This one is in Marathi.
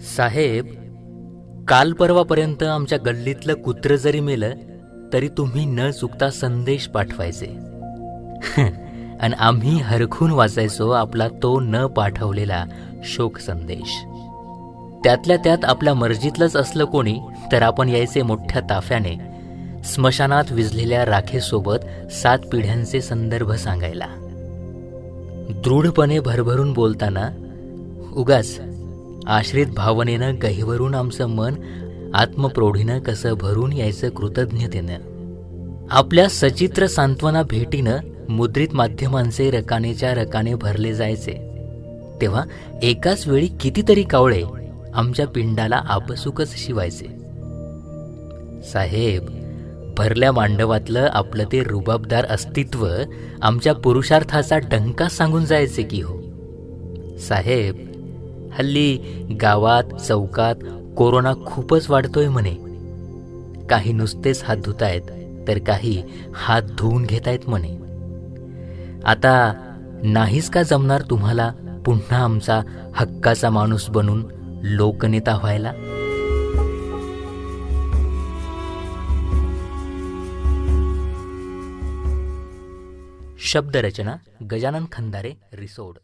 साहेब काल परवापर्यंत आमच्या गल्लीतलं कुत्र जरी मेलं तरी तुम्ही न चुकता संदेश पाठवायचे. आणि आम्ही हरखून वाचायचो आपला तो न पाठवलेला शोक संदेश. त्यातल्या त्यात आपल्या मर्जीतलंच असलं कोणी तर आपण यायचे मोठ्या ताफ्याने स्मशानात विजलेल्या राखेसोबत सात पिढ्यांचे संदर्भ सांगायला. दृढपणे भरभरून बोलताना उगाच आश्रित भावनेनं गहिवरून आमचं मन आत्मप्रौढीनं कसं भरून यायचं कृतज्ञतेनं. आपल्या सचित्र सांत्वना भेटीनं मुद्रित माध्यमांचे रकानेच्या रकाने भरले जायचे. तेव्हा एकाच वेळी कितीतरी कावळे आमच्या पिंडाला आपसुकच शिवायचे. साहेब भरल्या मांडवातलं आपलं ते रुबाबदार अस्तित्व आमच्या पुरुषार्थाचा डंका सांगून जायचे की हो. साहेब हल्ली गावात चौकात कोरोना खूपच वाढतोय म्हणे. काही नुसतेच हात धुतायत तर काही हात धुवून घेतायत म्हणे. आता नाहीच का जमणार तुम्हाला पुन्हा आमचा हक्काचा माणूस बनून लोकनेता व्हायला? शब्दरचना गजानन खंदारे रिसोड.